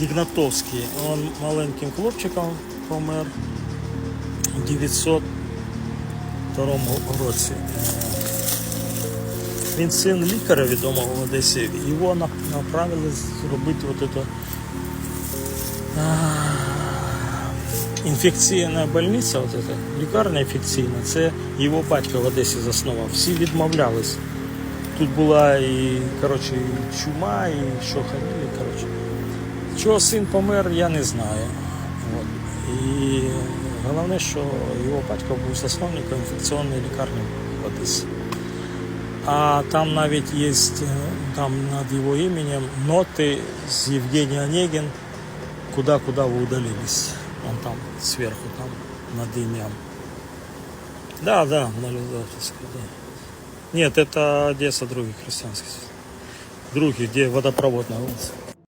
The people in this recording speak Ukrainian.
Ігнатовський. Он маленьким хлопчиком помер у 902 році. Він син лікаря відомого в Одесі. Його направили зробити от це інфекційна больниця, от эта, лікарня інфекційна, це його батько в Одесі заснував. Всі відмовлялись. Тут була і, коротше, і чума, і що ходили, коротше. Чого син помер, я не знаю. От. І головне, що його батько був засновником інфекційної лікарні в Одесі. А там навіть є там над його іменем ноти з Євгеній Онегін, куда-куда вы удалились. Он там сверху, там над именем. Да, да, на Людовской, да. Нет, это Одесса других христианских. Других, где водопровод на улице.